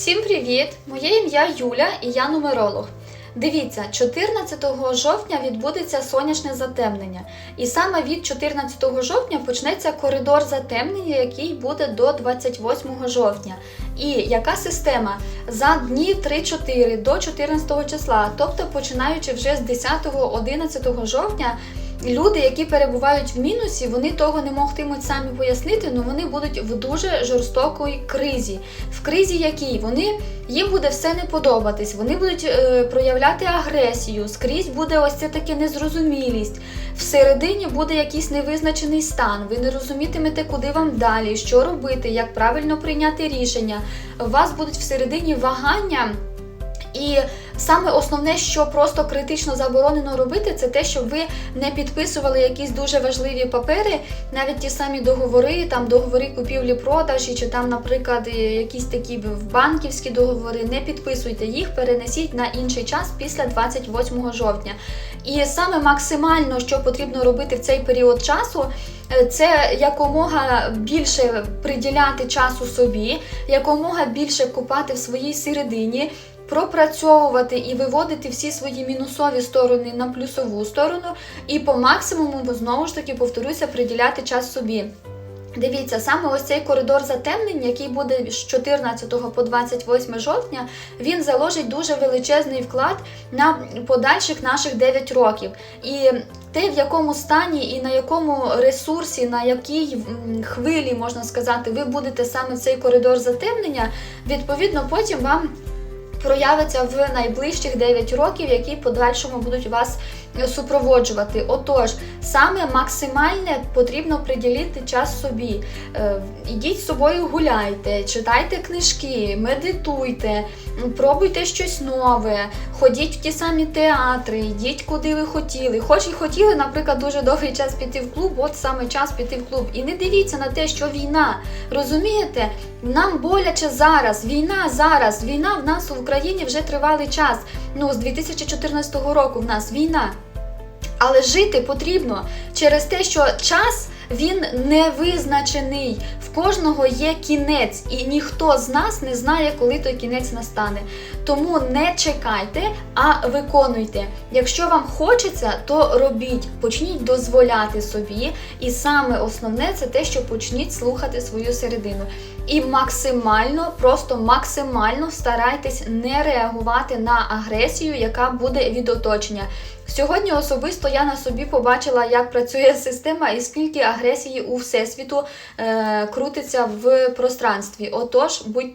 Всім привіт! Моє ім'я Юля і я нумеролог. Дивіться, 14 жовтня відбудеться сонячне затемнення, і саме від 14 жовтня почнеться коридор затемнення, який буде до 28 жовтня. І яка система за дні 3-4 до 14 числа, тобто починаючи вже з 10-11 жовтня. Люди, які перебувають в мінусі, вони того не могтимуть самі пояснити, але вони будуть в дуже жорстокій кризі. В кризі якій вони їм буде все не подобатись, вони будуть е, проявляти агресію, скрізь буде ось це таке незрозумілість. Всередині буде якийсь невизначений стан. Ви не розумітимете, куди вам далі, що робити, як правильно прийняти рішення. У вас будуть всередині вагання. І саме основне, що просто критично заборонено робити, це те, щоб ви не підписували якісь дуже важливі папери, навіть ті самі договори, там договори купівлі-продажі, чи там, наприклад, якісь такі банківські договори. Не підписуйте їх, перенесіть на інший час після 28 жовтня. І саме максимально, що потрібно робити в цей період часу. Це якомога більше приділяти часу собі, якомога більше купати в своїй середині, пропрацьовувати і виводити всі свої мінусові сторони на плюсову сторону, і по максимуму знову ж таки повторюся, приділяти час собі. Дивіться, саме ось цей коридор затемнень, який буде з 14 по 28 жовтня, він заложить дуже величезний вклад на подальших наших 9 років. І те, в якому стані і на якому ресурсі, на якій хвилі, можна сказати, ви будете саме в цей коридор затемнення, відповідно, потім вам проявиться в найближчих 9 років, які подальшому будуть вас супроводжувати. Отож, саме максимальне потрібно приділити час собі. Е, Ідіть з собою гуляйте, читайте книжки, медитуйте, пробуйте щось нове, ходіть в ті самі театри, йдіть куди ви хотіли. Хоч і хотіли, наприклад, дуже довгий час піти в клуб, от саме час піти в клуб. І не дивіться на те, що війна. Розумієте? Нам боляче зараз. Війна зараз. Війна в нас в Україні вже тривалий час. Ну, з 2014 року в нас війна. Але жити потрібно через те, що час він не визначений. Кожного є кінець, і ніхто з нас не знає, коли той кінець настане. Тому не чекайте, а виконуйте. Якщо вам хочеться, то робіть, почніть дозволяти собі. І саме основне це те, що почніть слухати свою середину. І максимально, просто максимально старайтесь не реагувати на агресію, яка буде від оточення. Сьогодні особисто я на собі побачила, як працює система і скільки агресії у всесвіту е, крутиться в пространстві. Отож, будьте.